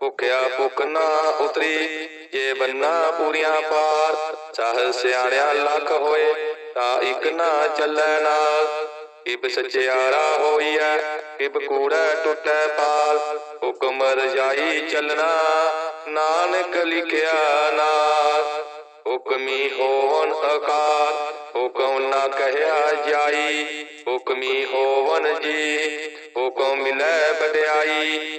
ਭੁਖਿਆ ਭੁਖ ਨਾ ਉਤਰੀ, ਜੇ ਬੰਨਾ ਪੂਰੀਆਂ ਪਾਰ, ਚਾਹ ਸਿਆਣਿਆ ਲੱਖ ਹੋਏ, ਤਾਂ ਇੱਕ ਨਾ ਚੱਲੈ ਨਾਲ। ਇਬ ਸਚਿਆਰਾ ਹੋਈਐ ਇਬ ਕੂੜਾ ਟੁੱਟੈ ਪਾਲ। ਹੁਕਮ ਰਜਾਈ ਚੱਲਣਾ, ਨਾਨਕ ਲਿਖਿਆ ਨਾਲ। ਹੁਕਮੀ ਹੋਵਨ ਅਕਾਰ ਹੁਕਮ ਨਾ ਕਹਿਆ ਜਾਈ। ਹੁਕਮੀ ਹੋਵਨ ਜੀ, ਹੁਕਮ ਮਿਲੈ ਵਡਿਆਈ।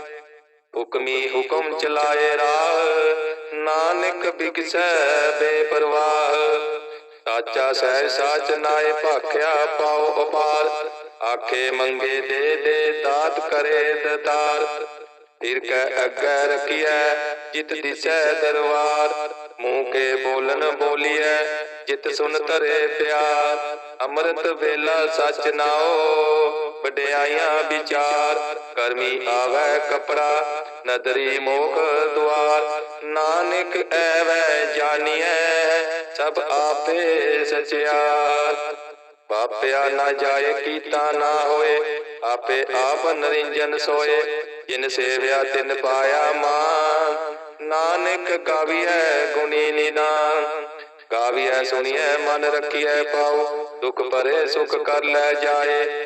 ਹੁਕਮੀ ਹੁਕਮ ਚਲਾਏ ਰਾਹ, ਨਾਨਕ ਬਿਗਸੈ ਬੇਪਰਵਾਹ। ਸਾਚਾ ਸਹਿ ਸਾਚ ਨਾਏ ਭਾਖਿਆ ਪਾਉ ਅਪਾਰ ਆਖੇ ਮੰਗੇ ਦੇ ਦੇ ਦਾਤ ਕਰੇ ਦਤਾਰ। ਫਿਰ ਕੈ ਅੱਗੇ ਰਖੀਐ, ਜਿਤ ਦਿਸੈ ਦਰਬਾਰ। ਮੂੰਹ ਕੇ ਬੋਲਨ ਬੋਲੀਐ, ਜਿਤ ਸੁਨ ਤਰੇ ਪਿਆਰ। ਅੰਮ੍ਰਿਤ ਵੇਲਾ ਸਚ ਨਾਓ ਵਡਿਆਈਆਂ ਵਿਚਾਰ, ਕਰਮੀ ਆਵੈ ਕਪੜਾ, ਨਦਰੀ ਮੋਖ ਦੁਆਰ। ਨਾਨਕ ਐਵੈ ਜਾਣੀਐ ਸਭ ਆਪੇ ਸਚਿਆਰ। ਪਾਪਿਆ ਨਾ ਜਾਏ ਕੀਤਾ ਨਾ ਹੋਏ, ਆਪੇ ਆਪ ਨਰਿੰਜਨ ਸੋਏ। ਜਿਨ ਸੇਵਿਆ ਤਿਨ ਪਾਇਆ ਮਾਨ। ਨਾਨਕ ਗਾਵੀਐ ਗੁਣੀ ਨਿਦਾਨ। ਗਾਵੀਐ ਸੁਣੀਐ ਮਨ ਰੱਖੀਐ ਪਾਉ ਦੁਖ ਭਰੇ ਸੁਖ ਕਰ ਲੈ ਜਾਏ।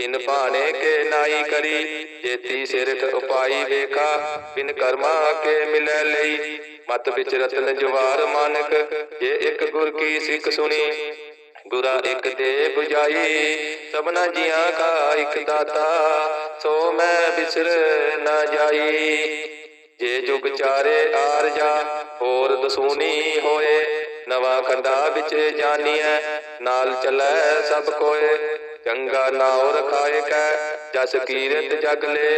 ਬਿਨ ਭਾਣੇ ਕੇ ਨਾਈ ਕਰੀ, ਜੇਤੀ ਸਿਰਠ ਉਪਾਈ ਵੇਖਾ, ਬਿਨ ਕਰਮਾ ਕੇ ਮਿਲੈ ਲਈ। ਮਤ ਵਿੱਚ ਰਤਨ ਜਵਾਰ ਮਾਨਕ, ਜੇ ਇੱਕ ਗੁਰ ਕੀ ਸਿੱਖ ਸੁਣੀ, ਗੁਰਾ ਇੱਕ ਦੇ 부ਜਾਈ। ਸਭਨਾ ਜੀਆਂ ਕਾ ਇੱਕ ਦਾਤਾ, ਸੋ ਮੈਂ ਬਿਸਰ ਨਾ ਜਾਈ। ਜੇ ਜੁਗ ਚਾਰੇ ਆਰ ਜਾ, ਹੋਰ ਦਸੂਨੀ ਹੋਏ, ਨਵਾਂ ਖੰਡਾ ਵਿੱਚ ਜਾਣੀਐ ਨਾਲ ਚੱਲੈ ਸਭ ਕੋਏ। ਚੰਗਾ ਨਾਉ ਰਖਾਏ ਕੈ, ਜਸ ਕੀਰਤ ਜਗ ਲੈ।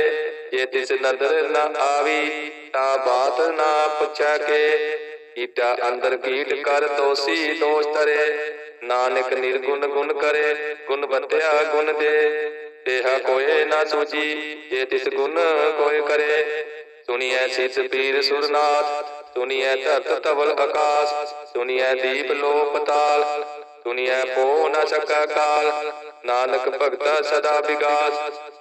ਜੇ ਤਿਸ ਨਦਰ ਨ ਆਵੀ, ਤਾ ਬਾਤ ਨਾ ਪੁੱਛੈ ਕੇ। ਕੀਟਾ ਅੰਦਰ ਕੀਟ ਕਰ ਦੋਸੀ ਦੋਸ਼ ਤਰੇ ਨਾਨਕ ਨਿਰਗੁਣ ਗੁਣ ਕਰੇ, ਗੁਣ ਬੰਤਿਆ ਗੁਣ ਦੇ। ਦੇਹਾ ਕੋਏ ਨਾ ਸੂਜੀ ਜੇ ਤਿਸ ਗੁਣ ਕੋਏ ਕਰੇ। ਸੁਣੀਐ ਸਿਤ ਪੀਰ ਸੁਰਨਾਥ, ਸੁਣੀਐ ਧਰਤ ਤਵਲ ਆਕਾਸ। ਸੁਣੀਐ ਦੀਪ ਲੋ ਪਤਾਲ ਸੁਣੀਐ ਪੋ ਨਾ ਸਕਾ ਕਾਲ। ਨਾਨਕ ਭਗਤਾ ਸਦਾ ਵਿਗਾਸ,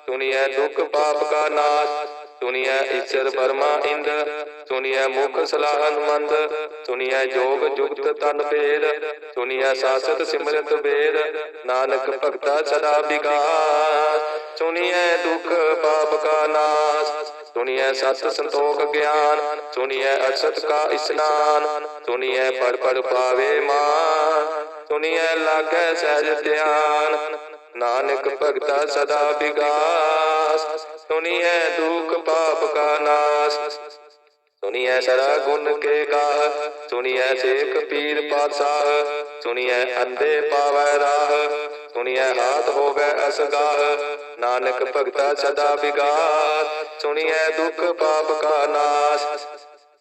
ਸੁਣੀਐ ਦੁਖ ਪਾਪ ਕਾ ਨਾਸ, ਸੁਣੀਐ ਈਸ਼ਰ ਬਰਮਾ ਇੰਦ, ਸੁਣੀਐ ਮੁਖ ਸਲਾਹਨ ਮੰਦ ਸੁਣੀਐ ਜੋਗ ਜੁਗਤ ਤਨ ਭੇਦ, ਸੁਣੀਐ ਸਾਸਤ ਸਿਮਰਤ ਵੇਦ, ਨਾਨਕ ਭਗਤਾ ਸਦਾ ਵਿਗਾਸ, ਸੁਣੀਐ ਦੁਖ ਪਾਪ ਕਾ ਨਾਸ, ਸੁਣੀਐ ਸਤ ਸੰਤੋਖ ਗਿਆਨ, ਸੁਣੀਐ ਅਸਤ ਕਾ ਇਸਨਾਨ, ਸੁਣੀਐ ਪੜ ਪੜ ਪਾਵੇ ਮਾਨ, ਸੁਣੀਐ ਲਾਗੈ ਸਹਿਜ ਧਿਆਨ ਨਾਨਕ ਭਗਤਾ ਸਦਾ ਵਿਗਾਸ। ਸੁਣੀਐ ਦੁਖ ਪਾਪ ਕਾ ਨਾਸ। ਸੁਣੀਐ ਸਰਾ ਗੁਣ ਕੇ ਗਾਹ। ਸੁਣੀਐ ਸੇਖ ਪੀਰ ਪਾਤਸ਼ਾਹ। ਸੁਣੀਐ ਅੰਦੇ ਪਾਵੈ ਰਾਹ। ਸੁਣੀਐ ਹਾਥ ਹੋਵੇ ਅਸਗਾਹ। ਨਾਨਕ ਭਗਤਾ ਸਦਾ ਵਿਗਾਸ। ਸੁਣੀਐ ਦੁਖ ਪਾਪ ਕਾ ਨਾਸ।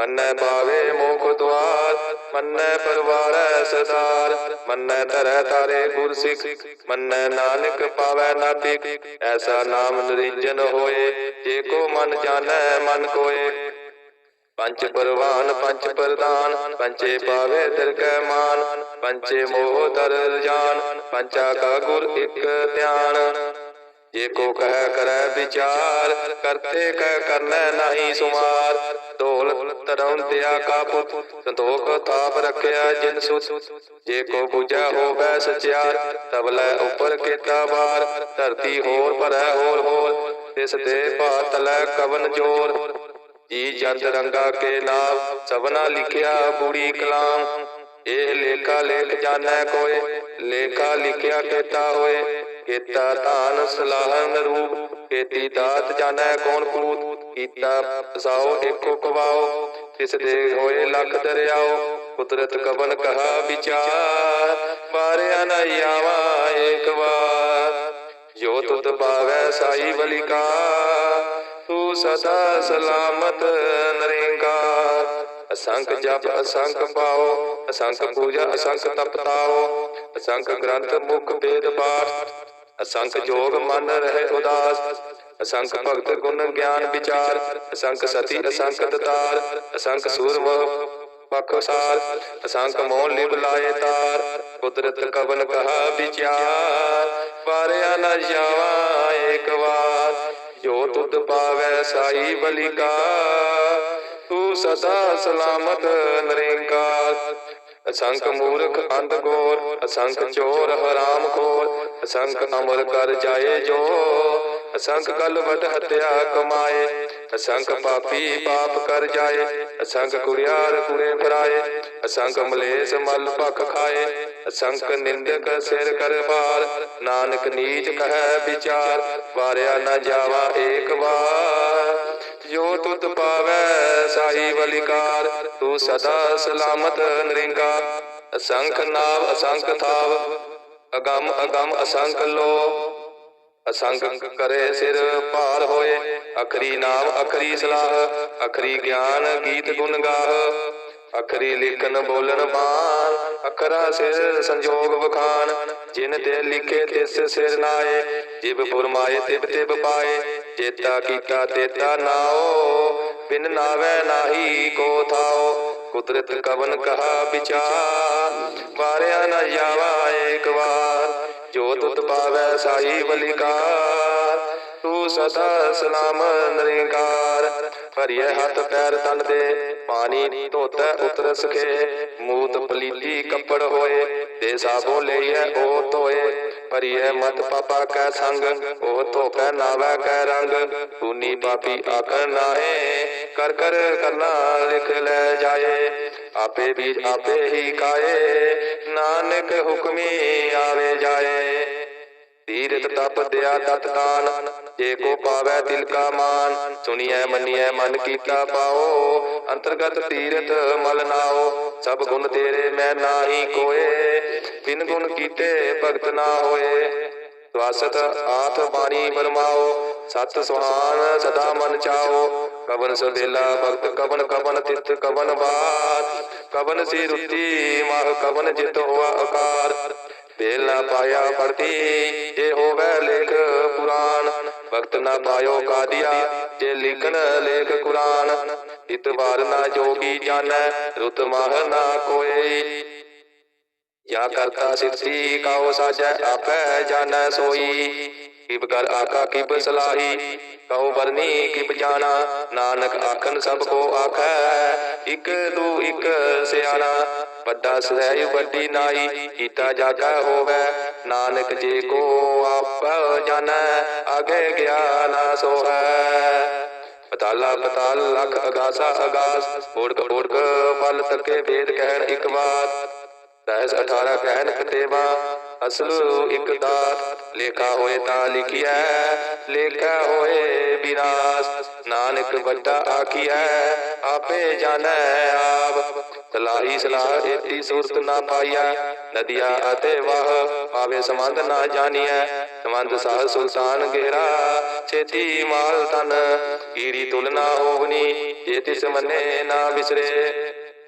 ਮੰਨੈ ਪਾਵੇ ਮੋਖ ਦੁਆਰ, ਮੰਨੈ ਪਰਵਾਰੈ ਸਦਾਰ ਮੰਨੈ ਧਰੈ ਤਾਰੇ ਗੁਰ ਸਿੱਖ ਮੰਨੈ ਨਾਨਕ ਪਾਵੈ ਨਾਤਿਕ ਐਸਾ ਨਾਮ ਨਿਰੰਜਨ ਹੋਏ, ਜੇ ਕੋ ਮਨ ਜਾਣੈ, ਮਨ ਕੋਏ। ਪੰਚ ਪਰਵਾਨ, ਪੰਚ ਪ੍ਰਦਾਨ, ਪੰਚੇ ਪਾਵੇ ਦਰਗਹਿ ਮਾਨ, ਪੰਚੇ ਮੋਹ ਦਰ ਜਾਨ ਪੰਚਾ ਕਾ ਗੁਰ ਇਕ ਧਿਆਨ। ਜੇ ਕੋ ਕਹਿ ਕਰੈ ਵਿਚਾਰ, ਕਰਤੇ ਕਹਿ ਕਰਨੈ ਨਹੀਂ ਸੁਮਾਰ। ਢੋਲ ਤਰਉ ਦਿਆ ਕਾ ਸੰਤੋਖ ਥਾਪ ਰੱਖਿਆ ਜਿਨ ਸੁਤ। ਜੇ ਕੋ ਬੁਝੈ ਹੋਵੈ ਸਚਿਆਰ ਤਬਲੇ ਉੱਪਰ ਕੀਤਾ ਬਾਰ ਧਰਤੀ ਹੋਰ ਭਰੈ ਹੋਰ ਹੋਰ, ਤਿਸ ਦੇ ਭਾਤ ਲੈ ਕਵਨ ਜੋਰ। ਜੀ ਜੰਦ ਰੰਗਾ ਕੇ ਨਾਮ ਸਭਨਾ ਲਿਖਿਆ ਬੂੜੀ ਕਲਾਮ। ਇਹ ਲੇਖਾ ਲੇਖ ਜਾਣੈ ਕੋਏ, ਲੇਖਾ ਲਿਖਿਆ ਕੀਤਾ ਹੋਏ। ਕੀਤਾ ਧਾਨ ਸਲਾਹਨ ਰੂਪ ਕੀਤੀ ਦਾਤ ਜਾਣੈ ਕੌਣ ਕੂਤ, ਕੀਤਾ ਪਸਾਓ ਏਕੋ ਕਵਾਓ, ਤਿਸ ਦੇ ਹੋਏ ਲੱਖ ਦਰਿਆਓ, ਕੁਦਰਤ ਕਵਨ ਕਹਾ ਵਿਚਾਰ ਮਾਰਿਆ ਨ ਆਵਾ ਏਕ ਵਾਰ। ਜੋ ਤੁਧ ਪਾਵੈ ਸਾਈ ਬਲਿਕਾ ਤੂੰ ਸਦਾ ਸਲਾਮਤ ਨਰੇਂਗਾ ਅਸੰਖ ਜਪ ਅਸੰਖ ਪਾਓ, ਅਸੰਖ ਪੂਜਾ ਅਸੰਖ ਤਪ ਤਪਤਾਓ, ਅਸੰਖ ਗ੍ਰੰਥ ਮੁਖ ਵੇਦ ਪਾਠ। ਅਸੰਖ ਜੋਗ ਮਨ ਰਹੇ ਉਦਾਸ ਅਸੰਖ ਭਗਤ ਗੁਣ ਗਿਆਨ ਵਿਚਾਰ ਅਸੰਖ ਸਤੀ ਅਸੰਖ ਦਤਾਰ ਅਸੰਖ ਸੂਰਮ ਪਖਸਾਰ ਅਸੰਖ ਮੋਹ ਲਿਵ ਲਾਏ ਤਾਰ ਕੁਦਰਤ ਕਵਨ ਕਹਾ ਵਿਚਾਰ ਪਾਰਿਆ ਨ ਜਾਵਾ ਏਕ ਵਾਰ ਜੋ ਤੁਧ ਪਾਵੈ ਸਾਈ ਬਲਿਕਾ ਤੂੰ ਸਦਾ ਸਲਾਮਤ ਨਰੇਂਕਾਰ ਅਸੰਖ ਮੂਰਖ ਅੰਧ ਗੋਰ ਅਸੰਖ ਚੋਰ ਹਰਾਮ ਖੋਰ, ਅਸੰਖ ਅਮਰ ਕਰ ਜਾਏ ਜੋ ਅਸੰਖ ਕਲ ਵਟ ਹਤਿਆ ਕਮਾਏ, ਅਸੰਖ ਪਾਪੀ ਪਾਪ ਕਰ ਜਾਏ, ਅਸੰਖ ਕੁੜਿਆਰ ਕੁੜੇ ਫਰਾਏ, ਅਸੰਖ ਮਲੇਸ ਮਲ ਭਖ ਖਾਏ, ਅਸੰਖ ਨਿੰਦਕ ਸਿਰ ਕਰ ਭਾਰ, ਨਾਨਕ ਨੀਚ ਕਹੈ ਵਿਚਾਰ, ਵਾਰਿਆ ਨਾ ਜਾਵਾ ਏਕ ਵਾਰ। ਜੋ ਤੁਧ ਪਾਵੈ ਸਾਈ ਬਲਿਕਾਰ ਤੂੰ ਸਦਾ ਸਲਾਮਤ ਨਰਿੰਗਾ। ਅਸੰਖ ਨਾਵ, ਅਸੰਖ ਥਾਵ, ਅਗੰਮ ਅਗੰਮ ਅਸੰਖ ਲੋ। ਅਸੰਖ ਕਰੇ ਸਿਰ ਭਾਰ ਹੋਏ, ਅਖਰੀ ਨਾਮ ਅਖਰੀ ਸਲਾਹ, ਅਖਰੀ ਗਿਆਨ ਗੀਤ ਗੁਣ ਗਾਹ। ਅਖਰੀ ਲਿਖਨ ਬੋਲਣ ਬਾਣ, ਅਖਰਾ ਸਿਰ ਸੰਜੋਗ ਵਖਾਨ ਜਿਨ ਤੇ ਲਿਖੇ ਤਿਸ ਸਿਰ ਨਾਏ ਜਿਬ ਫੁਰਮਾਏ ਤਿਬ ਤਿਬ ਪਾਏ। ਚੇਤਾ ਕੀਤਾ ਤੇਤਾ ਨਾਓ। ਬਿਨ ਨਾਵੇ ਨਾਹੀ ਕੋ ਥਾਓ। ਕੁਦਰਤ ਕਵਨ ਕਹਾ ਵਿਚਾਰ। ਵਾਰਿਆ ਨ ਜਾਵਾ ਏਕ ਵਾਰ। ਜੋ ਤੁਧ ਪਾਵੈ ਸਾਈ ਬਲਿਕਾਰ ਤੂੰ ਸਦਾ ਸਲਾਮ ਨਰਿੰਕਾਰ। ਭਰੀਏ ਹੱਥ ਪੈਰ ਤਨ ਦੇ, ਪਾਣੀ ਧੋਤੈ ਉਤਰ ਸਖੇ। ਮੂਤ ਪਲੀਤੀ ਕੱਪੜ ਹੋਏ ਤੇ ਸਾਬੋ ਲਈਐ ਉਹ ਧੋਏ। ਭਰੀਏ ਮਤ ਪਾਪਾ ਕੈ ਸੰਗ, ਉਹ ਧੋਕੈ ਨਾਵੈ ਕੈ ਰੰਗ। ਤੂਨੀ ਪਾਪੀ ਆਖਣ ਨਾਹੇ, ਕਰ ਕਰ ਕਰਨਾ ਲਿਖ ਲੈ ਜਾਏ। ਆਪੇ ਬੀਜ ਆਪੇ ਹੀ ਕਾਏ ਨਾਨਕ ਹੁਕਮੀ ਆਵੇ ਜਾਏ। ਤੀਰਥ ਤਪ ਦਿਆ ਤਤ ਦਾਨ ਜੇ ਕੋ ਪਾਵੈ ਦਿਲ ਕਾ ਮਾਨ ਸੁਣੀਐ ਮੰਨੀਐ ਮਨ ਕੀਤਾ ਪਾਓ। ਅੰਤਰਗਤ ਤੀਰਥ ਮਲ ਨਾਓ ਸਭ ਗੁਣ ਤੇਰੇ ਮੈਂ ਨਾਹੀ ਕੋਏ। ਬਿਨ ਗੁਣ ਕੀਤੇ ਭਗਤ ਨਾ ਹੋਏ। ਸਵਾਸਤ ਆਥ ਬਾਣੀ ਬਰਮਾਓ ਸਤ ਸੁਹਾਨ ਸਦਾ ਮਨ ਚਾਓ। ਕਵਨ ਸਵੇਲਾ ਭਗਤ ਕਵਨ ਕਵਨ ਤਿਤ ਕਵਨ ਬਾਤ। ਕਵਨ ਸੀ ਰੁੱਤੀ ਮਾਹ ਕਵਨ ਜਿਤ ਹੋਆ ਆਕਾਰ। ਵੇਲ ਨਾ ਪਾਇਆ ਪੜਤੀ ਜੇ ਹੋਵੇ ਲੇਖ ਪੁਰਾਨ ਵਕਤ ਨਾ ਪਾਇਓ ਕਾਦੀਆ, ਜੇ ਲਿਖਨ ਲੇਖ ਕੁਰਾਨ। ਇਤਬਾਰ ਨਾ ਜੋਗੀ ਜਾਣੈ, ਰੁਤ ਮਾਹ ਨਾ ਕੋਈ। ਯਾ ਕਰਤਾ ਸਿਰਤੀ ਕਾਉ ਸਾਜੈ, ਆਪੈ ਜਾਣੈ ਸੋਈ। ਕਿਬ ਕਰ ਆਖਾ ਕਿਬ ਸਲਾਹੀ, ਕਉ ਬਰਨੀ ਕਿਬ ਜਾਣਾ, ਨਾਨਕ ਆਖਨ ਸਭ ਕੋ ਆਖੈ, ਇਕ ਦੂ ਇਕ ਸਿਆਣਾ, ਵੱਡਾ ਸਹਿ ਵੱਡੀ ਨਾਈ, ਕੀਤਾ ਜਾਗਾ ਹੋਵੇ, ਨਾਨਕ ਜੇ ਕੋ ਆਪ ਜਾਣੈ ਆਗੇ ਗਿਆਨ ਸੋਹੈ। ਪਤਾਲਾ, ਪਤਾਲ ਲਖ ਅਗਾਸਾ, ਅਗਾਸ ਓੜਕ ਓੜਕ ਪਲ ਤੱਕੇ ਵੇਦ ਕਹਿਣ ਇਕ ਵਾਰ ਦਸ 18 ਕਹਿਣ ਕਤੇਵਾ ਅਸਲ ਇੱਕ ਦਾਤ ਲੇਖਾ ਹੋਏ ਤਾਂ ਲਿਖਿਆ ਲੇਖਾ ਹੋਏ ਵਿਨਾਸ਼ ਨਾਨਕ ਵੱਡਾ ਆਖੀਐ, ਆਪੇ ਜਾਣੈ ਆਪ। ਤਲਾਹੀ ਸਲਾਹ ਏਤੀ ਸੁਰਤ ਨਾ ਪਾਈਆ ਨਦੀਆਂ ਅਤੇ ਵਾਹ। ਪਾਵੇ ਸੰਬੰਧ ਨਾ ਜਾਣੀਐ, ਸੰਬੰਧ ਸਾਹ ਸੁਲਤਾਨ ਗੇਰਾ ਛੇਤੀ ਮਾਲ ਤਨ ਕੀੜੀ ਤੁਲਨਾ ਹੋਵਨੀ, ਜੇ ਤਿਸ ਮੰਨੇ ਨਾ ਵਿਸਰੇ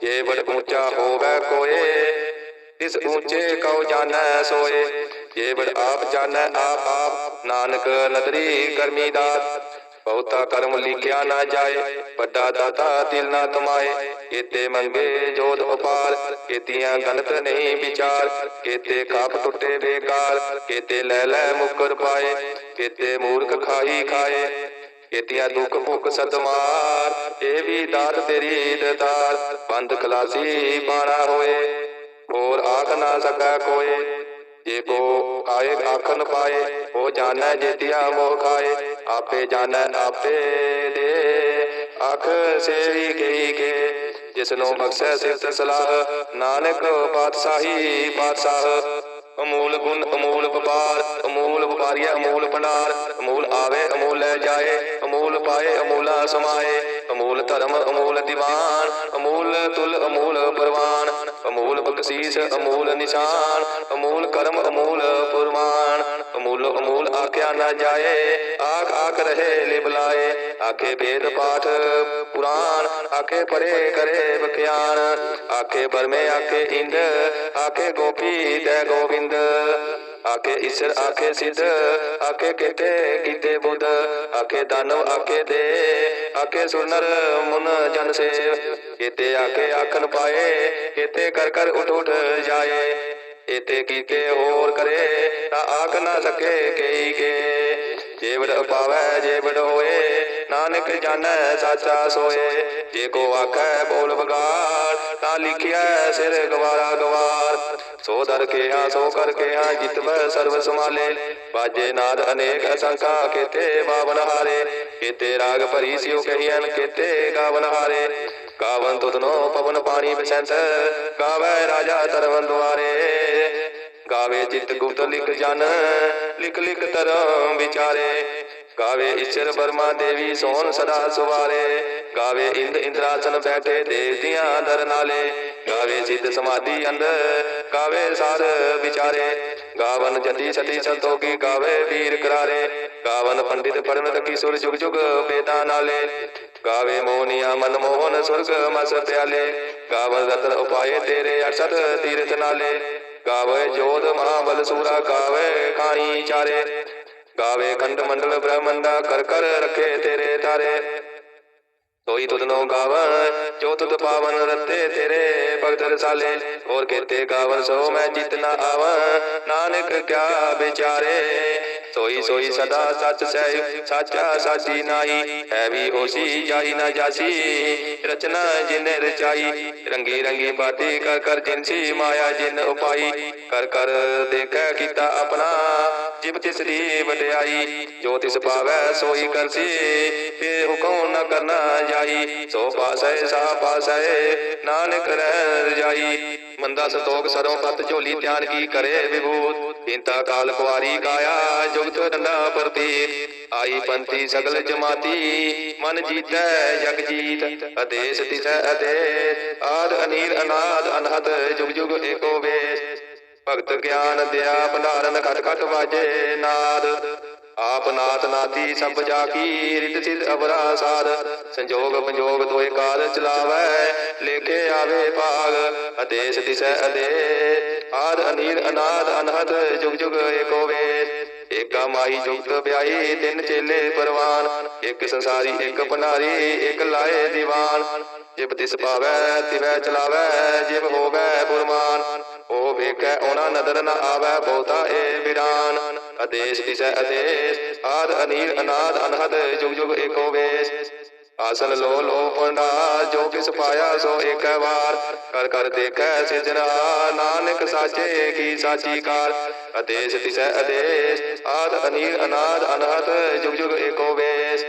ਜੇ ਬੜ ਉੱਚਾ ਹੋਵੇ ਕੋਏ ਇਸ ਉੱਚੇ ਕਉ ਜਾਣੈ ਸੋਏ। ਜੇ ਬੜ ਆਪ ਜਾਣੈ ਆਪ ਆਪ ਨਾਨਕ ਨਦਰੀ ਕਰਮੀ ਦਾਤ। ਬਹੁਤਾ ਕਰਮ ਲਿਖਿਆ ਨਾ ਜਾਏ, ਵੱਡਾ ਦਾਤਾ ਦਿਲ ਨਾ ਕਮਾਏ। ਕੀਤੇ ਮੰਗੇ ਜੋਤ ਉਪਾਰ, ਕੀਤੀਆਂ ਗਲਤ ਨਹੀਂ ਵਿਚਾਰ। ਕੀਤੇ ਕਾਪ ਟੁੱਟੇ ਬੇਕਾਰ, ਕੀਤੇ ਲੈ ਲੈ ਮੁਕਰ ਪਾਏ। ਕੀਤੇ ਮੂਰਖ ਖਾਈ ਖਾਏ। ਕੀਤੀਆਂ ਦੁੱਖ ਭੁੱਖ ਸਦਮਾਰ, ਇਹ ਵੀ ਦਾਤ ਤੇਰੀ ਦਤਾਰ, ਬੰਦ ਖਲਾਸੀ ਬਾਣਾ ਹੋਏ, ਹੋਰ ਆਖ ਨਾ ਸਕੈ ਕੋਏ ਜੇ ਕੋ ਆਏ ਆਖਨ ਪਾਏ, ਉਹ ਜਾਣੈ ਜੇਤਿਆ ਮੋਹ ਖਾਏ, ਆਪੇ ਜਾਣੈ ਆਪੇ ਦੇ। ਆਖ ਸੇਵੀ ਗਈ ਕੇ, ਜਿਸ ਨੂੰ ਬਖਸ਼ੈ ਸਿਫਤ ਸਲਾਹ, ਨਾਨਕ ਪਾਤਸ਼ਾਹੀ ਪਾਤਸ਼ਾਹ। ਅਮੂਲ ਗੁਣ, ਅਮੂਲ ਵਪਾਰ, ਅਮੂਲ ਵਪਾਰੀਆ, ਅਮੂਲ ਭੰਡਾਰ, ਅਮੂਲ ਆਵੇ, ਅਮੂਲ ਲੈ ਜਾਏ। ਅਮੂਲ ਪਾਏ, ਅਮੂਲਾ ਸਮਾਏ ਅਮੂਲ ਧਰਮ, ਅਮੂਲ ਦੀਵਾਨ। ਅਮੂਲ ਤੁਲ, ਅਮੂਲ ਪਰਵਾਨ। ਅਮੂਲ ਬਖਸ਼ੀਸ, ਅਮੂਲ ਨਿਸ਼ਾਨ। ਅਮੂਲ ਕਰਮ, ਅਮੂਲ ਪੁਰਮਾਨ ਅਮੂਲ ਅਮੂਲ ਆਖਿਆ ਨਾ ਜਾਏ। ਆਖ ਆਖ ਰਹੇ ਲਿਬਲਾਏ ਆਖੇ ਵੇਦ ਪਾਠ ਪੁਰਾਨ। ਆਖੇ ਪਰੇ ਕਰੇ ਬਖਿਆਨ ਆਖੇ ਬਰਮੇ ਆਖੇ ਇੰਦ। ਆਖੇ ਗੋਪੀ ਤੈ ਗੋਬਿੰਦ ਆਖੇ ਈਸ਼ਰ, ਆਖੇ ਸਿੱਧ, ਆਖੇ ਕਿਤੇ ਕੀਤੇ ਬੁੱਧ? ਆਖੇ ਦਾਨਵ ਆਖੇ ਦੇ, ਆਖੇ ਸੁਨਰ, ਮੁਨ, ਜਨ ਸੇਵ। ਕੀਤੇ ਆਖੇ ਆਖਨ ਪਾਏ, ਕੀਤੇ ਕਰ ਕਰ ਉਠ ਉਠ ਜਾਏ। ਇਤੇ ਕੀਤੇ ਹੋਰ ਕਰੇ, ਤਾਂ ਆਖ ਨਾ ਸਕੇ ਕਈ ਕੇ। ਜੇਵੜ ਪਾਵੈ ਜੇਵੜ ਹੋਏ, ਨਾਨਕ ਜਾਣੈ, ਸਾਚਾ ਸੋਏ। ਜੇ ਕੋ ਆਖੈ ਬੋਲ ਬਗਾੜ ਤਾਂ ਲਿਖਿਆ ਸਿਰ ਗਵਾਰਾ ਗਵਾਰ। ਸੋ ਦਰ ਕੇ ਸੋ ਕਰ ਕੇ ਜਿਤਵੈ ਸਰਬ ਸਮਾਲੇ ਬਾਜੇ ਨਾਦ ਅਨੇਕ ਅਸੰਖਾ, ਕੀਤੇ ਬਾਵਨ ਹਾਰੇ। ਕੀਤੇ ਰਾਗ ਭਰੀ ਸਿਉ ਕਹੀਐਨ, ਕੀਤੇ ਗਾਵਨ ਹਾਰੇ। ਗਾਵਨ ਤੁਧਨੋ ਪਵਨ ਪਾਣੀ ਬਸੰਤ ਗਾਵੇ ਰਾਜਾ ਤਰਵਨ ਦੁਆਰੇ। ਗਾਵੇ ਚਿਤ ਗੁਪਤ ਲਿਖ ਜਨ, ਲਿਖ ਲਿਖ ਤਰਮ ਵਿਚਾਰੇ। ਗਾਵੇ ਈਸ਼ਰ ਬਰਮਾ ਦੇਵੀ, ਸੋਹਣ ਸਦਾ ਸੁਵਾਰੇ। ਗਾਵੇ ਇੰਦ ਇੰਦਰਾਸਨ ਬੈਠੇ ਦੇਵਤਿਆਂ ਦਰ ਨਾਲੇ। ਗਾਵੇ ਸਿੱਧ ਸਮਾਧੀ ਅੰਦਰ ਗਾਵੇ ਸਾਧ ਵਿਚਾਰੇ। ਗਾਵਨ ਜਤੀ ਸਤੀ ਸੰਤੋਖੀ ਗਾਵੇ ਵੀਰ ਕਰਾਰੇ। ਗਾਵਨ ਪੰਡਿਤ ਪਰਮਤ ਕੀ ਸੁਰ ਜੁਗ ਜੁਗ ਵੇਦਾਂ ਨਾਲੇ। ਗਾਵੇ ਮੋਹਨੀਆ ਮਨ ਮੋਹਨ ਸੁਰਗ ਮਸ ਪਿਆਲੇ। ਗਾਵਨ ਰਤਨ ਉਪਾਏ ਤੇਰੇ ਅਰਸਦ ਤੀਰਥ ਨਾਲੇ। ਗਾਵੇ ਜੋਧ ਮਹਾਬਲ ਸੂਰਾ ਗਾਵੇ ਖਾਣੀ ਚਾਰੇ। ਗਾਵੇ ਖੰਡ ਮੰਡਲ ਬ੍ਰਹਮੰਡਾ ਕਰ ਕਰ ਰਖੇ ਤੇਰੇ ਤਾਰੇ ਤੋਈ ਤੁਧਨੋ ਗਾਵਨ ਜੋ ਤੁਧ ਪਾਵਨ ਰਤੇ ਤੇਰੇ ਭਗਤ ਰਸਾਲੇ। ਹੋਰ ਕੇਤੇ ਗਾਵਨ ਸੋ ਮੈਂ ਜਿਤਨਾ ਆਵਨ ਨਾਨਕ ਕਿਆ ਵਿਚਾਰੇ। ਸੋਈ ਸੋਈ ਸਦਾ ਸੱਚ ਸਹਿ ਸਾਚਾ ਸਾਚੀ ਨਾਈ ਹੈ ਵੀ ਹੋਸੀ ਜਾਈ ਨਾ ਜਾਸੀ। ਰਚਨਾ ਜਿਨੇ ਰਚਾਈ ਰੰਗੀ ਰੰਗੀ ਬਾਤੀ ਕਰ ਕਰ ਜਿਨਸੀ ਮਾਇਆ ਜਿਨ ਉਪਾਈ। ਕਰ ਕਰ ਦੇਖੈ ਕੀਤਾ ਆਪਣਾ ਜਿਬ ਤਿਸ ਦੀ ਵਡਿਆਈ, ਜੋ ਤਿਸ ਪਾਵੈ ਸੋਈ ਕਰਸੀ ਤੇ ਹੁਕਮ ਨ ਕਰਨਾ ਜਾਈ। ਸੋ ਪਾਸੈ, ਸਾ ਪਾਸੈ, ਨਾਨਕ ਰਹਿ ਰਜਾਈ। ਮੰਦਾ ਸੰਤੋਖ ਸਰੋਂ ਪਤ ਝੋਲੀ ਧਿਆਨ ਕੀ ਕਰੇ ਵਿਭੂਤ। ਇੰਤਾ ਕਾਲ ਕੁਵਾਰੀ ਕਾਇਆ, ਜੁਗਤ ਡੰਡਾ ਪ੍ਰਤੀਤ ਆਈ ਪੰਥੀ ਸਗਲ ਜਮਾਤੀ, ਮਨ ਜੀਤੈ ਜਗ ਜੀਤ। ਅਦੇਸ ਤਿਸੈ ਅਦੇਸ, ਆਦ ਅਨੀਰ ਅਨਾਦ ਅਨਹਤ ਜੁਗ ਜੁਗ ਏਕੋ ਵੇਸ। ਭਗਤ ਗਿਆਨ ਦਿਆ ਭੰਡਾਰਨ ਖਟ ਖਟ ਵਾਜੇ ਨਾਦ। ਆਪ ਨਾਥ ਨਾਥੀ ਸਭ ਜਾ ਕੀ, ਰਿਤ ਸਿਧ ਅਵਰਾ ਸਾਧ ਸੰਜੋਗ ਪੰਜੋਗ ਦੋਏ ਕਾਲ ਚਲਾਵੈ, ਲੇਖੇ ਆਵੇ ਭਾਗ। ਆਦੇਸ਼ ਦਿਸੈ ਅਦੇ ਆਦ ਅਨੀਰ ਅਨਾਦ ਅਨਹਦ, ਜੁਗ ਜੁਗ ਏਕੋ ਵੇਦ ਏਕਾ ਮਾਈ ਜੁਗਤ ਵਿਆਹੀ, ਤਿੰਨ ਚੇਲੇ ਪਰਵਾਨ। ਇੱਕ ਸੰਸਾਰੀ, ਇੱਕ ਭੰਡਾਰੀ ਇੱਕ ਲਾਏ ਦੀਵਾਨ। ਜਿਬ ਤਿਸ ਪਾਵੈ, ਤਿਵੈ ਚਲਾਵੈ ਜਿਬ ਹੋਵੈ ਫੁਰਮਾਨ ਉਹ ਵੇਖੈ, ਉਹਨਾਂ ਨਦਰ ਨ ਆਵੈ ਬਹੁਤਾ ਏ ਵਿਰਾਨ ਆਦੇਸ਼ ਦਿਸੈ, ਆਦੇਸ਼, ਆਦ ਅਨੀਲ, ਅਨਾਦ, ਅਨਹਦ ਜੁਗ ਜੁਗ ਏਕੋ ਵੇਸ। ਆਸਨ ਲੋ ਲੋ ਪੰਡਾ, ਜੋ ਕਿਸ ਪਾਇਆ ਸੋ ਏਕ ਵਾਰ। ਕਰ ਕਰ ਦੇਖੈ ਸਿਜਨਾ ਨਾਨਕ ਸਾਚੇ ਕੀ ਸਾਚੀ ਕਾਰ। ਆਦੇਸ਼ ਦਿਸੈ, ਆਦੇਸ਼, ਆਦ ਅਨੀਲ, ਅਨਾਦ, ਅਨਹਦ ਜੁਗ ਜੁਗ ਏਕੋ ਵੇਸ।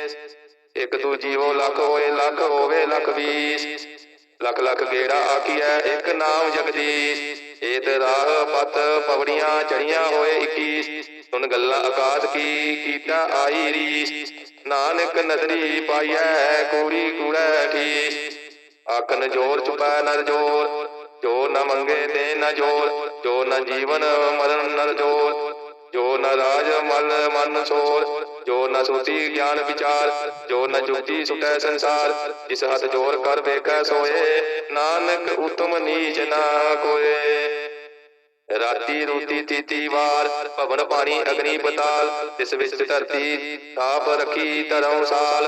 ਇੱਕ ਦੂਜੀ ਜੀਵੋ ਲੱਖ ਹੋਏ, ਲੱਖ ਹੋਵੇ ਲੱਖ ਵੀਸ। ਲੱਖ ਲੱਖ ਗੇੜਾ ਆਖੀਐ, ਇੱਕ ਨਾਮ ਜਗਦੀਸ਼। ਏਤ ਰਾਹ ਪਤ ਪਵੜੀਆਂ ਚੜੀਆਂ ਹੋਏ 21 ਸੁਨ ਗੱਲਾਂ ਆਕਾਸ਼ ਕੀ ਕੀਤਾ ਆਈ ਰੀਸ। ਨਾਨਕ ਨਦਰੀ ਪਾਈਐ, ਕੂੜੀ ਕੂੜੈ ਠੀਸ। ਆਖਨ ਜੋਰ ਚੁਪੈ ਨਰ ਜੋਰ, ਜੋ ਨ ਮੰਗੇ ਤੇ ਨ ਜੋਰ, ਜੋ ਨ ਜੀਵਨ ਮਰਨ ਨਰ ਜੋਰ। ਜੋ ਨ ਰਾਜ ਮਲ ਮਨ ਸੋਰ, ਜੋ ਨ ਸੁਤੀ ਗਿਆਨ ਵਿਚਾਰ, ਜੋ ਨ ਜੁਗਤੀ ਸੁਟੈ ਸੰਸਾਰ ਇਸ ਹੱਥ ਜੋਰ ਕਰ ਵੇਖੈ ਸੋਏ, ਨਾਨਕ ਉਤਮ ਨੀਚ ਨਾ ਕੋਏ। ਰਾਤੀ ਰੋਟੀ ਤੀਤੀ ਵਾਰ, ਭਵਨ ਪਾਣੀ ਅਗਨੀ ਪਤਾਲ ਇਸ ਵਿੱਚ ਧਰਤੀ, ਤਾਪ ਰੱਖੀ ਧਰਮ ਸਾਲ।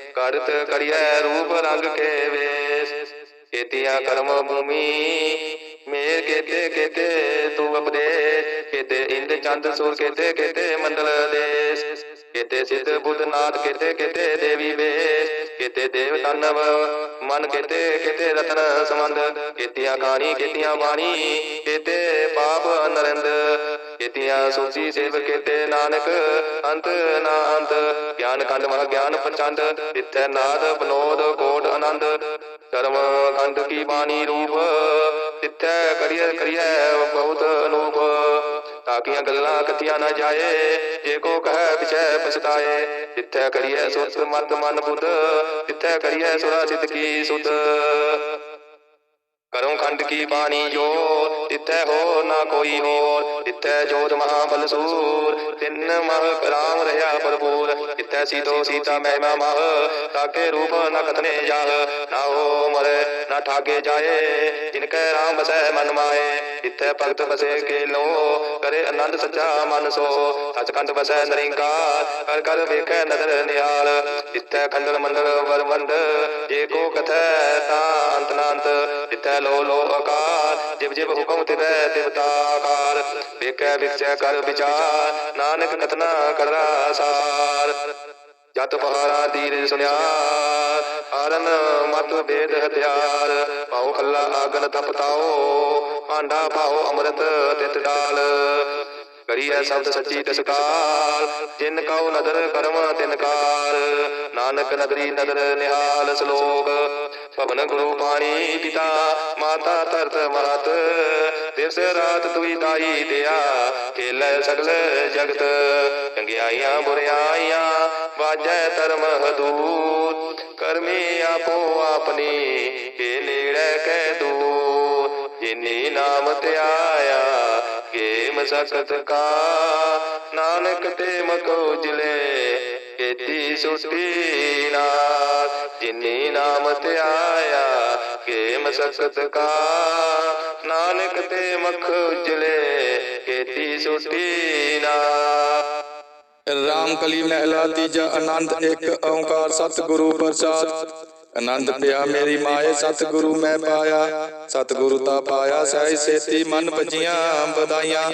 ਕਰਤ ਕਰਿਐ ਰੂਪ ਰੰਗ ਕੇ ਵੇਸ ਕੇਤੀਆਂ ਕਰਮ ਭੂਮੀ, ਮੇਰ ਕੇਤੇ ਕੇਤੇ ਤੂ ਉਪਦੇਸ਼। ਕੇਤੇ ਇੰਦ ਚੰਦ ਸੂਰ, ਕੇਤੇ ਕੇਤੇ ਮੰਡਲ ਦੇਸ। ਕੇਤੇ ਸਿੱਧ ਬੁੱਧ ਨਾਥ, ਕੇਤੇ ਕੇਤੇ ਦੇਵੀ ਵੇਸ। ਕੇਤੇ ਦੇਵ ਤਨਵ ਮਨ ਕੇਤੇ ਕੇਤੇ ਰਤਨ ਸਮੰਦ ਕੇਤੀਆਂ ਕਹਾਣੀ, ਕੇਤੀਆਂ ਬਾਣੀ, ਕੇਤੇ ਪਾਪ ਨਰਿੰਦ। ਕੇਤੀਆਂ ਸੋਚੀ ਸੇਵ ਕੇਤੇ ਨਾਨਕ, ਅੰਤ ਨਾ ਅੰਤ, ਗਿਆਨ ਖੰਡ ਮਹ ਗਿਆਨ ਪ੍ਰਚੰਡ ਇਥੈ ਨਾਦ ਬਨੋਦ ਕੋਟ ਆਨੰਦ। ਕਰਮ ਖੰਡ ਕੀ ਬਾਣੀ ਰੂਪ, ਤਿੱਥੈ ਕਰੀਐ ਕਰੀਐ ਬਹੁਤ ਅਨੂਪ। ਤਾਕੀਆਂ ਗੱਲਾਂ ਕਥੀਆਂ ਨਾ ਜਾਏ, ਜੇ ਕੋ ਕਹੈ ਪਿਛੈ ਪਛਤਾਏ। ਤਿੱਥੈ ਕਰੀਐ ਸੁਤ ਮਤ ਮਨ ਬੁੱਧ, ਤਿੱਥੈ ਕਰੀਐ ਸੁਰਾ ਸਿੱਧ ਕੀ ਸੁਧ। ਕਰੋ ਖੰਡ ਕੀ ਬਾਣੀ ਜੋ ਤਿੱਥੈ ਹੋ ਨਾ ਕੋਈ ਹੋਰ। ਤਿੱਥੈ ਜੋਤ ਮਹਾ ਬਲਸੂਰ ਤਿੰਨ ਮਹ ਰਾਮ ਰਹਾ ਭਰਪੂਰ। ਤਿੱਥੈ ਸੀਤੋ ਸੀਤਾ ਮਹਿਮਾ ਮਹ, ਤਾਕੇ ਰੂਪ ਨ ਕਥਨੇ ਜਾਹ। ਨਾ ਹੋ ਮਰੇ, ਨਾ ਠਾਗੇ ਜਾਏ ਜਿਨ ਕੈ ਰਾਮ ਬਸੈ ਮਨ ਮਾਏ। ਤਿੱਥੈ ਭਗਤ ਬਸੇ ਕੇ ਲੋ ਕਰੇ ਆਨੰਦ ਸੱਚਾ ਮਨ ਸੋ। ਸਚਖੰਡ ਬਸੈ ਨਰਿੰਕਾਰ ਕਰ ਕਰ ਵੇਖੈ ਨਦਰ ਨਿਹਾਲ। ਤਿੱਥੈ ਖੰਡਲ ਮੰਡਲ ਵਰਵੰਡ, ਜੇ ਕੋ ਕਥੈ ਤਾਂ ਅੰਤ ਨਾ ਤਿੱਥੈ ਲੋ ਲੋ ਆਕਾਰ, ਜਿਵ ਜਿਵ ਹੁਕਮ ਤਿਵੈ ਤਿਵਤਾ ਆਕਾਰ। ਵੇਖੈ ਵਿਖਸੈ ਕਰ ਵਿਚਾਰ, ਨਾਨਕ ਕਥਨਾ ਕਰਦਾ ਸਾਰ। ਜਤ ਪਹਾਰਾ ਦੀਰ ਸੁਨਿਆ ਹਰਨ ਮਤ ਵੇਦ ਹਥਿਆਰ। ਪਾਉ ਅੱਲਾ ਆਗਨ ਤਪਤਾਓ ਆਂਡਾ ਪਾਉ ਅੰਮ੍ਰਿਤ ਤਿਤ ਡਾਲ ਕਰੀਐ ਸ਼ਬਦ ਸੱਚੀ ਤਸਕਾਰ। ਜਿਨ ਕਉ ਨਦਰ ਕਰਮ ਤਿਨ ਕਾਰ। ਨਾਨਕ ਨਦਰੀ ਨਦਰ ਨਿਹਾਲ ਸ਼ਲੋਕ। ਭਵਨ ਗੁਰੂ ਪਾਣੀ ਪਿਤਾ ਮਾਤਾ ਧਰਤ ਮਾਤ ਦਿਵਸ ਰਾਤ ਦੁਈ ਦਾਈ ਦਿਆ ਖੇਲੇ ਸਗਲ ਜਗਤ। ਚੰਗਿਆਈਆਂ ਬੁਰਿਆਈਆਂ ਵਾਜੈ ਧਰਮ ਹਦੂਤ। ਕਰਮੀ ਆਪੋ ਆਪਣੀ ਕੇ ਨੇੜੇ ਕਹਿ ਦੂਰ ਜਿਨੀ ਨਾਮ ਧਿਆਇਆ ਕੇ ਮਸਕਤ ਕਾ। ਨਾਨਕ ਤੇ ਮਕੋ ਜਿਲੇ, ਕੀਤੀ ਸੁਟੀ ਨਾਥ। ਜਿਨੀ ਨਾਮ ਧਿਆਇਆ ਕੇ ਮਸਕਤ ਕਾ। ਨਾਨਕ ਤੇ ਮਖ ਉਜਲੇ, ਕੀਤੀ ਸੁਟੀ ਨਾਥ। ਰਾਮ ਕਲੀ ਮਹਿਲਾ ਤੀਜਾ ਆਨੰਦ ਇੱਕ ਓੰਕਾਰ ਸਤਿਗੁਰੂ ਪ੍ਰਸਾਦ। ਆਨੰਦ ਪਿਆ ਮੇਰੀ ਮਾਏ, ਸਤਿਗੁਰੂ ਮੈਂ ਪਾਇਆ। ਸਤਿਗੁਰੂ ਤਾ ਪਾਇਆ ਸਹਿ ਸੇਤੀ ਮਨ ਭਜੀਆਂ ਬਧਾਈਆਂ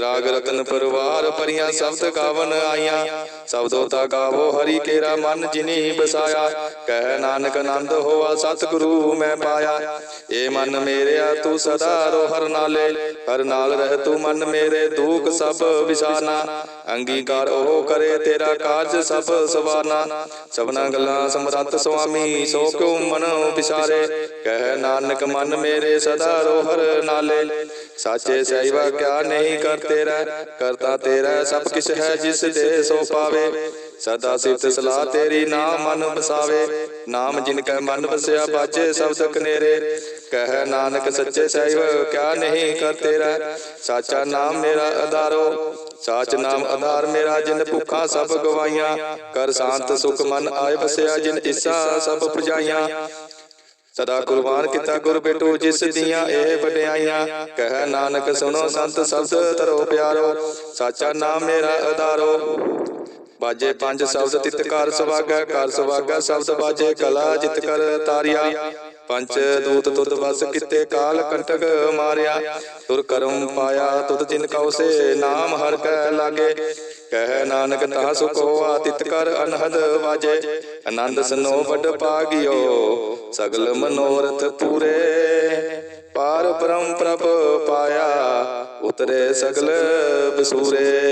ਰਾਗ ਰਤਨ ਪਰਵਾਰ ਪਰੀਆਂ ਸ਼ਬਦ ਗਾਵਨ ਆਈਆਂ। ਸਬਦੋ ਤਾ ਗਾਵੋ ਹਰੀ ਕੇਰਾ ਮਨ ਜਿਨੀ ਬਸਾਇਆ। ਕਹਿ ਨਾਨਕ ਆਨੰਦ ਹੋਆ ਸਤਿਗੁਰੂ ਮੈਂ ਪਾਇਆ। ਏ ਮਨ ਮੇਰਿਆ ਤੂੰ ਸਦਾ ਰੋ ਹਰ ਨਾਲੇ। ਹਰ ਨਾਲ ਰਹਿ ਤੂੰ ਮਨ ਮੇਰੇ ਦੁਖ ਸਭ ਵਿਸਾਰਨਾ। ਅੰਗੀਕਾਰ ਉਹ ਕਰੇ ਤੇਰਾ ਕਾਰਜ ਸਭ ਸਵਾਰਨਾ। ਸਭਨਾ ਗੱਲਾਂ ਸਮਰੱਥ ਸੁਆਮੀ, ਸੋ ਕਿਉ ਮਨ ਵਿਸਾਰੇ? ਕਹਿ ਨਾਨਕ ਮਨ ਮੇਰੇ ਸਦਾ ਰੋ ਹਰ ਨਾਲੇ। ਸਾਚੇ ਸਹਿਬਾ ਕਿਆ ਨਹੀਂ ਕਰ ਤੇਰਾ ਕਰਤਾ ਤੇਰਾ ਸਭ ਕਿਛ ਹੈ ਜਿਸ ਦੇ ਸੋ ਪਾਵੇ। ਸਦਾ ਸਿਫਤ ਸਲਾਹ ਤੇਰੀ ਨਾਮ ਮਨ ਬਸਾਵੇ ਨਾਮ ਜਿਨ ਕੈ ਮਨ ਬਸਿਆ ਬਾਜੇ ਸ਼ਬਦ ਕਨੇਰੇ ਕਹਿ ਨਾਨਕ ਸੱਚੇ ਸਹਿਬ, ਕਿਆ ਨਹੀਂ ਕਰ ਤੇਰਾ। ਸਾਚਾ ਨਾਮ ਮੇਰਾ ਆਧਾਰੋ ਸਾਚ ਨਾਮ ਆਧਾਰ ਮੇਰਾ ਜਿਨ ਭੁੱਖਾ ਸਭ ਗਵਾਈਆਂ। ਕਰ ਸ਼ਾਂਤ ਸੁਖ ਮਨ ਆਏ ਵਸਿਆ ਜਿਨ ਇੱਛਾ ਸਭ ਪੁਜਾਈਆਂ। ਸਦਾ ਕੁਰਬਾਨ ਕੀਤਾ ਗੁਰ ਬੇਟੂ ਜਿਸ ਦੀਆਂ ਇਹ ਵਡਿਆਈਆਂ। ਕਹਿ ਨਾਨਕ ਸੁਣੋ ਸੰਤ ਸ਼ਬਦ ਤਰੋ ਪਿਆਰੋ। ਸਾਚਾ ਨਾਮ ਮੇਰਾ ਆਧਾਰੋ ਬਾਜੇ ਪੰਜ ਸ਼ਬਦ ਤਿਤ ਕਰ ਸੁਭਾਗਾ ਕਰ ਸੁਭਾਗਾ ਸ਼ਬਦ ਬਾਜੇ ਕਲਾ ਜਿਤ ਕਰ ਤਾਰਿਆ। ਪੰਜ ਦੂਤ ਤੁਧ ਵਸ ਕਿਤੇ ਕਾਲ ਕੰਟਕ ਮਾਰਿਆ। ਤੁਰ ਕਰਮ ਪਾਇਆ ਤੁਧ ਜਿਨ ਕਉ ਸੇ ਨਾਮ ਹਰ ਕੈ ਲਾਗੇ। ਕਹਿ ਨਾਨਕ ਤਾ ਸੁਖ ਹੋਆ ਤਿਤ ਕਰ ਅਨਹਦ ਵਾਜੇ। ਆਨੰਦ ਸਨੋ ਵੱਡ ਪਾਗਿਓ। ਸਗਲ ਮਨੋਰਥ ਪੂਰੇ। ਪਾਰ। ਬ੍ਰਹਮ ਪ੍ਰਭ ਪਾਇਆ। ਉਤਰੇ ਸਗਲ ਬਸੂਰੇ।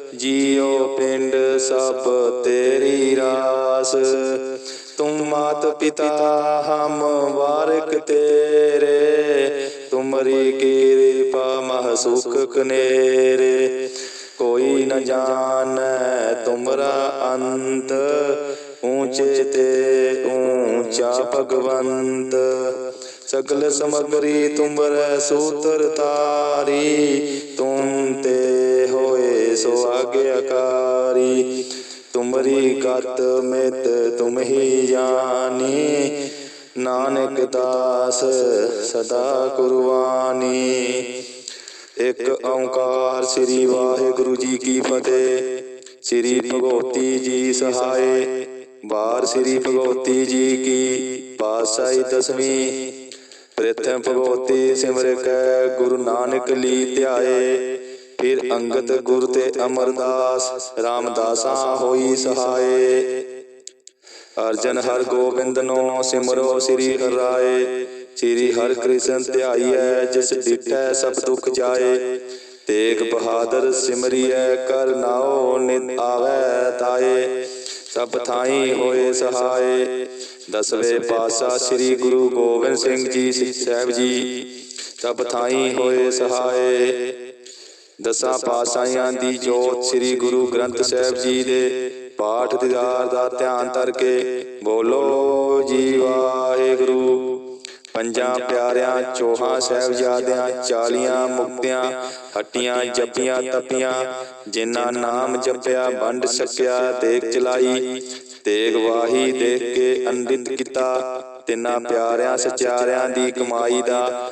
ਜੀਉ ਪਿੰਡ ਸਭ ਤੇਰੀ ਰਾਸ। ਤੂੰ ਮਾਤ ਪਿਤਾ, ਹਮ ਵਾਰਕ ਤੇਰੇ। ਤੁਮਰੀ ਕਿਰਪਾ ਮਹ ਸੁਖ ਕਨੇਰੇ। ਕੋਈ ਨ ਜਾਣੈ ਤੁਮਰਾ ਅੰਤ। ਊਚੇ ਤੇ ਊਂਚਾ ਭਗਵੰਤ। ਸਗਲ ਸਮਗਰੀ ਤੁਮਰ ਸੂਤਰ ਤਾਰੀ ਤੁਮ ਤੇ ਹੋਏ ਸੋ ਆਗਿਆਕਾਰੀ ਤੁਮਰੀ ਗਤ ਮਿਤ ਤੁਮ ਹੀ ਜਾਣੀ। ਨਾਨਕ ਦਾਸ ਸਦਾ ਕੁਰਬਾਨੀ। ਇੱਕ ਓੰਕਾਰ ਸ੍ਰੀ ਵਾਹਿਗੁਰੂ ਜੀ ਕੀ ਫਤਿਹ। ਸ੍ਰੀ ਭਗਵਤੀ ਜੀ ਸਹਾਏ। ਬਾਰ ਸ੍ਰੀ ਭਗਵਤੀ ਜੀ ਕੀ ਪਾਸਾਈ ਦਸਵੀਂ। ਪ੍ਰਥਮ ਭਗਵਤੀ ਸਿਮਰ ਕੈ ਗੁਰੂ ਨਾਨਕ ਲੀ ਧਿਆਏ। ਫਿਰ ਅੰਗਦ ਗੁਰ ਤੇ ਅਮਰਦਾਸ ਰਾਮਦਾਸਾਂ ਹੋਈ ਸਹਾਏ। ਅਰਜਨ ਹਰ ਗੋਬਿੰਦ ਨੋ ਸਿਮਰੋ ਸ੍ਰੀ ਹਰਿ ਰਾਏ ਸ੍ਰੀ ਹਰਿ ਕ੍ਰਿਸ਼ਨ ਧਿਆਈਐ, ਜਿਸ ਡਿਠੈ ਸਭ ਦੁਖ ਜਾਏ। ਤੇਗ ਬਹਾਦਰ ਸਿਮਰਿਐ, ਕਰ ਨਾਉ ਨਿਤ ਆਵੈ ਤਾਏ। ਸਭ ਥਾਈ ਹੋਏ ਸਹਾਏ। ਦਸਵੇਂ ਪਾਤਸ਼ਾਹ ਸ੍ਰੀ ਗੁਰੂ ਗੋਬਿੰਦ ਸਿੰਘ ਜੀ ਸਾਹਿਬ ਜੀ, ਸਭ ਥਾਈ ਹੋਏ ਸਹਾਏ। ਦਸਾਂ ਪਾਤਸ਼ਾਹਾਂ ਦੀ ਜੋਤ ਸ੍ਰੀ ਗੁਰੂ ਗ੍ਰੰਥ ਸਾਹਿਬ ਜੀ ਦੇ ਪਾਠ ਦੀਦਾਰ ਦਾ ਧਿਆਨ ਧਰ ਕੇ ਬੋਲੋ ਜੀ ਵਾਹਿਗੁਰੂ। ਪੰਜਾਂ ਪਿਆਰਿਆਂ ਚੋਹਾਂ ਸਾਹਿਬਜ਼ਾਦਿਆਂ ਚਾਲੀਆਂ ਮੁਕਤਿਆਂ ਹੱਟੀਆਂ ਜੱਪੀਆਂ ਤਪੀਆਂ ਜਿਨ੍ਹਾਂ ਨਾਮ ਜਪਿਆ ਵੰਡ ਸਕਿਆ ਦੇਖ ਚਲਾਈ। ਤੇਗ ਵਾਹੀ ਦੇਖ ਕੇ ਅੰਡਿਤ ਕੀਤਾ ਤਿੰਨਾਂ ਪਿਆਰਿਆਂ ਸਚਿਆਰਿਆਂ ਦੀ ਕਮਾਈ ਦਾ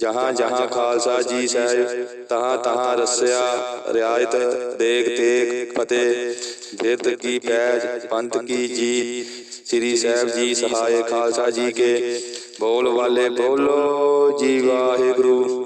ਜਹਾਂ ਜਹਾਂ ਖਾਲਸਾ ਜੀ ਸਾਹਿਬ, ਤਹਾਂ ਤਹਾਂ ਰਸਿਆ, ਰਿਆਇਤ ਦੇਖ ਤੇਗ ਫਤਿਹ। ਬਿਰਦ ਕੀ ਪੈਜ, ਪੰਥ ਕੀ ਜੀਤ। ਸ੍ਰੀ ਸਾਹਿਬ ਜੀ ਸਹਾਏ ਖਾਲਸਾ ਜੀ ਕੇ। ਬੋਲ ਵਾਲੇ ਬੋਲੋ ਜੀ ਵਾਹਿਗੁਰੂ।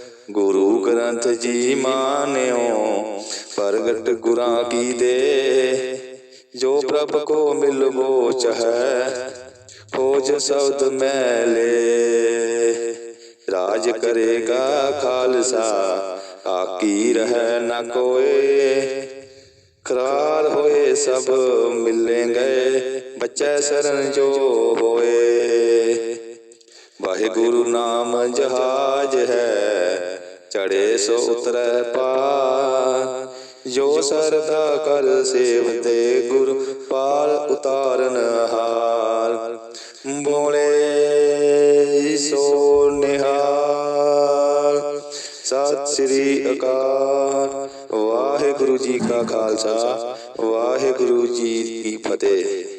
ਗੁਰੂ ਗ੍ਰੰਥ ਜੀ ਮਾਨਿਓ, ਪ੍ਰਗਟ ਗੁਰਾਂ ਕੀ ਦੇ। ਜੋ ਪ੍ਰਭ ਕੋ ਮਿਲਵੋ ਚਹੈ ਫੌਜ ਸ਼ਬਦ ਮੈਲੇ ਰਾਜ ਕਰੇਗਾ ਖਾਲਸਾ, ਆਕੀ ਰਹਿ ਨਾ ਕੋਏ। ਕਰਾਰ ਹੋਏ ਸਭ ਮਿਲੇ ਗਏ ਬੱਚੇ ਸਰਨ ਜੋ ਹੋਏ। ਵਾਹਿਗੁਰੂ ਨਾਮ ਜਹਾਜ ਹੈ ਚੜੇ ਸੋ ਉਤਰੈ ਪਾਰ। ਜੋ ਸਰਦਾ ਕਰ ਸੇਵਤੇ ਗੁਰ ਪਾਲ ਉਤਾਰਨ ਹਾਰ। ਬੋਲੇ ਸੋ ਨਿਹਾਲ ਸਤਿ ਸ੍ਰੀ ਅਕਾਲ। ਵਾਹਿਗੁਰੂ ਜੀ ਕਾ ਖਾਲਸਾ, ਵਾਹਿਗੁਰੂ ਜੀ ਕੀ ਫਤਿਹ।